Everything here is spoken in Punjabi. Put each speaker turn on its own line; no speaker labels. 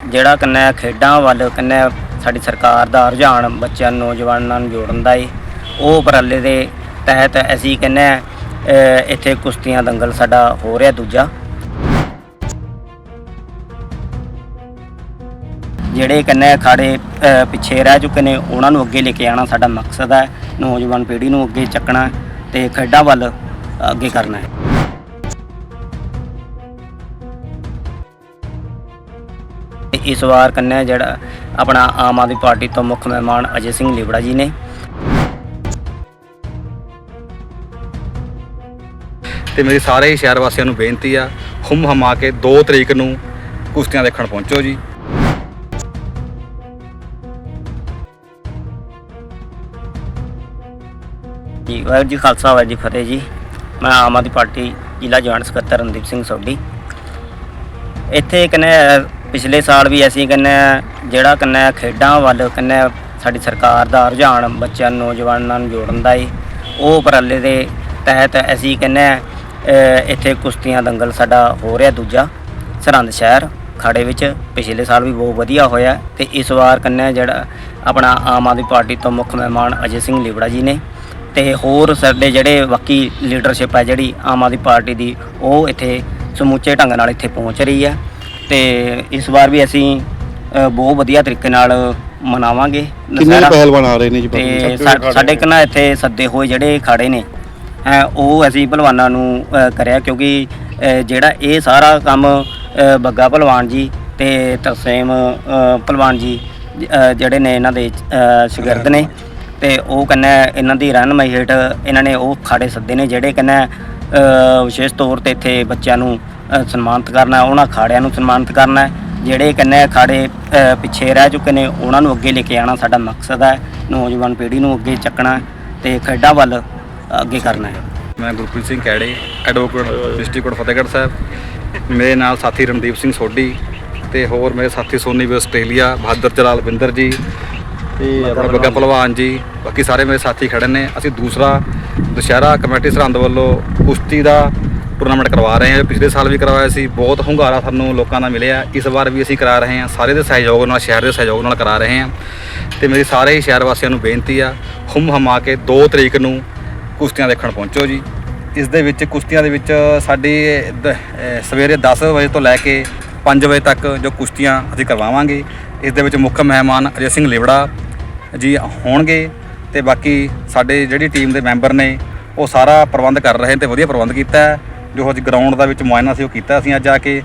ਜਿਹੜਾ ਕੰਨੇ ਖੇਡਾਂ ਵੱਲ ਕੰਨੇ ਸਾਡੀ ਸਰਕਾਰ ਦਾ ਰੁਝਾਨ ਬੱਚਿਆਂ ਨੂੰ ਨੌਜਵਾਨਾਂ ਨੂੰ ਜੋੜਨ ਦਾ ਏ, ਉਹ ਉਪਰਾਲੇ ਦੇ ਤਹਿਤ ਅਸੀਂ ਕਹਿੰਦੇ ਇੱਥੇ ਕੁਸ਼ਤੀਆਂ ਦੰਗਲ ਸਾਡਾ ਹੋ ਰਿਹਾ ਦੂਜਾ। ਜਿਹੜੇ ਕੰਨੇ ਅਖਾੜੇ ਪਿੱਛੇ ਰਹਿ ਚੁੱਕੇ ਨੇ, ਉਹਨਾਂ ਨੂੰ ਅੱਗੇ ਲੈ ਕੇ ਆਉਣਾ ਸਾਡਾ ਮਕਸਦ ਹੈ, ਨੌਜਵਾਨ ਪੀੜ੍ਹੀ ਨੂੰ ਅੱਗੇ ਚੱਕਣਾ ਤੇ ਖੇਡਾਂ ਵੱਲ ਅੱਗੇ ਕਰਨਾ ਹੈ। ਇਸ ਵਾਰ ਕੰਨੇ ਜਿਹੜਾ ਆਪਣਾ ਆਮ ਆਦਮੀ ਪਾਰਟੀ ਤੋਂ ਮੁੱਖ ਮਹਿਮਾਨ ਅਜੇ ਸਿੰਘ ਲਿਬੜਾ ਜੀ ਨੇ।
ਤੇ ਮੇਰੀ ਸਾਰੇ ਸ਼ਹਿਰ ਵਾਸੀਆਂ ਨੂੰ ਬੇਨਤੀ ਆ ਹੁਮ ਹਮਾ ਕੇ 2 ਤਰੀਕ ਨੂੰ ਕੁਸ਼ਤੀਆਂ ਦੇਖਣ ਪਹੁੰਚੋ ਜੀ।
ਜੀ ਵਾਹਿਗੁਰੂ ਜੀ ਖਾਲਸਾ ਵਾਹਿਗੁਰੂ ਜੀ ਫਤਿਹ ਜੀ। ਮੈਂ ਆਮ ਆਦਮੀ ਪਾਰਟੀ ਜ਼ਿਲ੍ਹਾ ਜੁਆਇੰਟ ਸਕੱਤਰ ਰਣਦੀਪ ਸਿੰਘ ਸੋਢੀ। ਇੱਥੇ ਕਨੇ ਪਿਛਲੇ ਸਾਲ ਵੀ ਅਸੀਂ ਕਨੇ ਜਿਹੜਾ ਕਨੇ ਖੇਡਾਂ ਵੱਲ ਕਨੇ ਸਾਡੀ ਸਰਕਾਰ ਦਾ ਰੁਝਾਨ ਬੱਚਿਆਂ ਨੂੰ ਨੌਜਵਾਨਾਂ ਨੂੰ ਜੋੜਨ ਦਾ ਏ, ਉਹ ਉਪਰਾਲੇ ਦੇ ਤਹਿਤ ਅਸੀਂ ਕਨੇ ਇੱਥੇ ਕੁਸ਼ਤੀਆਂ ਦੰਗਲ ਸਾਡਾ ਹੋ ਰਿਹਾ ਦੂਜਾ, ਸਰਹੰਦ ਸ਼ਹਿਰ ਖਾੜੇ ਵਿੱਚ, ਪਿਛਲੇ ਸਾਲ ਵੀ ਬਹੁਤ ਵਧੀਆ ਹੋਇਆ ਤੇ ਇਸ ਵਾਰ ਕੰਨਿਆ ਜਿਹੜਾ ਆਪਣਾ ਆਮ ਆਦਮੀ ਪਾਰਟੀ ਤੋਂ ਮੁੱਖ ਮਹਿਮਾਨ ਅਜੇ ਸਿੰਘ ਲਿਬੜਾ ਜੀ ਨੇ ਤੇ ਹੋਰ ਸਾਡੇ ਜਿਹੜੇ ਬਾਕੀ ਲੀਡਰਸ਼ਿਪ ਹੈ ਜਿਹੜੀ ਆਮ ਆਦਮੀ ਪਾਰਟੀ ਦੀ, ਉਹ ਇੱਥੇ ਸਮੁੱਚੇ ਢੰਗ ਨਾਲ ਇੱਥੇ ਪਹੁੰਚ ਰਹੀ ਹੈ ਤੇ ਇਸ ਵਾਰ ਵੀ ਅਸੀਂ ਅ, ਬਹੁਤ ਵਧੀਆ ਤਰੀਕੇ ਨਾਲ ਮਨਾਵਾਂਗੇ
ਕਿੰਨੇ
ਦੁਸਹਿਰਾ।
ਪਹਿਲਵਾਨ ਆ ਰਹੇ ਨੇ ਜੀ
ਤੇ ਸਾ- ਸਾਡੇ ਕਨਾ ਇੱਥੇ ਸੱਦੇ ਹੋਏ ਜਿਹੜੇ ਖਾੜੇ ਨੇ। ਹੈਂ, ਉਹ ਅਸੀਂ ਭਲਵਾਨਾਂ ਨੂੰ ਅ, ਕਰਿਆ ਕਿਉਂਕਿ ਅ, ਜਿਹੜਾ ਇਹ ਸਾਰਾ ਕੰਮ ਅ, ਬੱਗਾ ਭਲਵਾਨ ਜੀ ਤੇ ਤਰਸੇਮ ਅ, ਭਲਵਾਨ ਜੀ ਅ, ਜਿਹੜੇ ਨੇ ਇਹਨਾਂ ਦੇ ਅ, ਸ਼ਾਗਿਰਦ ਨੇ ਤੇ ਉਹ ਕਹਿੰਦਾ ਇਹਨਾਂ ਦੀ ਰਹਿਨਮਾਈ ਹੇਠ ਇਹਨਾਂ ਨੇ ਉਹ ਖਾੜੇ ਸੱਦੇ ਨੇ ਜਿਹੜੇ ਕਹਿੰਦਾ ਵਿਸ਼ੇਸ਼ ਤੌਰ ਤੇ ਇੱਥੇ ਬੱਚਿਆਂ ਨੂੰ ਅ, ਸਨਮਾਨਿਤ ਕਰਨਾ ਉਹਨਾਂ ਖਾੜਿਆਂ ਨੂੰ ਸਨਮਾਨਿਤ ਕਰਨਾ ਹੈ। ਜਿਹੜੇ ਕੰਨੇ ਖਾੜੇ ਅ, ਪਿੱਛੇ ਰਹਿ ਚੁੱਕੇ ਨੇ ਉਹਨਾਂ ਨੂੰ ਅੱਗੇ ਲੈ ਕੇ ਆਉਣਾ ਸਾਡਾ ਮਕਸਦ ਹੈ। ਨੌਜਵਾਨ ਪੀੜ੍ਹੀ ਨੂੰ ਅੱਗੇ ਚੱਕਣਾ ਤੇ ਖੇਡਾਂ ਵੱਲ ਅੱਗੇ ਕਰਨਾ ਹੈ।
ਮੈਂ ਗੁਰਪ੍ਰੀਤ ਸਿੰਘ ਕੈੜੇ ਐਡਵੋਕੇਟ ਡਿਸਟ੍ਰਿਕਟ ਫਤਿਹਗੜ੍ਹ ਸਾਹਿਬ। ਮੇਰੇ ਨਾਲ ਸਾਥੀ ਰਣਦੀਪ ਸਿੰਘ ਸੋਢੀ ਤੇ ਹੋਰ ਮੇਰੇ ਸਾਥੀ ਸੋਨੀ ਵੀ ਆਸਟ੍ਰੇਲੀਆ ਬਹਾਦਰ ਜਲਾਲ ਬਿੰਦਰ ਜੀ ਤੇ ਆਪਣਾ ਬੱਗਾ ਪਹਿਲਵਾਨ ਜੀ ਬਾਕੀ ਸਾਰੇ ਮੇਰੇ ਸਾਥੀ ਖੜੇ ਨੇ। ਅਸੀਂ ਦੂਸਰਾ ਦੁਸ਼ਹਿਰਾ ਕਮੇਟੀ ਸਰਹੰਦ ਵੱਲੋਂ ਕੁਸ਼ਤੀ ਦਾ ਟੂਰਨਾਮੈਂਟ ਕਰਵਾ ਰਹੇ ਹਾਂ, ਪਿਛਲੇ ਸਾਲ ਵੀ ਕਰਵਾਇਆ ਸੀ। ਬਹੁਤ ਹੁੰਗਾਰਾ ਸਾਨੂੰ ਲੋਕਾਂ ਦਾ ਮਿਲਿਆ। ਇਸ ਵਾਰ ਵੀ ਅਸੀਂ ਕਰਾ ਰਹੇ ਹਾਂ। ਸਾਰੇ ਦੇ ਸਹਿਯੋਗ ਨਾਲ, ਸ਼ਹਿਰ ਦੇ ਸਹਿਯੋਗ ਨਾਲ ਕਰਾ ਰਹੇ ਹਾਂ। ਤੇ ਮੇਰੀ ਸਾਰੇ ਹੀ ਸ਼ਹਿਰ ਵਾਸੀਆਂ ਨੂੰ ਬੇਨਤੀ ਆ ਹੁਮ ਹਮਾ ਕੇ 2 ਤਰੀਕ ਨੂੰ ਕੁਸ਼ਤੀਆਂ ਦੇਖਣ ਪਹੁੰਚੋ ਜੀ। ਇਸ ਦੇ ਵਿੱਚ ਕੁਸ਼ਤੀਆਂ ਦੇ ਵਿੱਚ ਸਾਡੀ, ਦ- ਸਵੇਰੇ 10 ਵਜੇ ਤੋਂ ਲੈ ਕੇ 5 ਵਜੇ ਤੱਕ ਜੋ ਕੁਸ਼ਤੀਆਂ ਅਸੀਂ ਕਰਵਾਵਾਂਗੇ, ਇਸ ਦੇ ਵਿੱਚ ਮੁੱਖ ਮਹਿਮਾਨ ਅਜੇ ਸਿੰਘ ਲਿਵੜਾ ਜੀ ਹੋਣਗੇ ਤੇ ਬਾਕੀ ਸਾਡੇ ਜਿਹੜੀ ਟੀਮ ਦੇ ਮੈਂਬਰ ਨੇ, ਉਹ ਸਾਰਾ ਪ੍ਰਬੰਧ ਕਰ ਰਹੇ ਨੇ ਤੇ ਵਧੀਆ ਪ੍ਰਬੰਧ ਕੀਤਾ ਹੈ। ਜੋ ਅੱਜ ਗਰਾਊਂਡ ਦਾ ਵਿੱਚ ਮੁਆਇਨਾ ਸੀ ਉਹ ਕੀਤਾ ਅਸੀਂ ਅੱਜ ਆ ਕੇ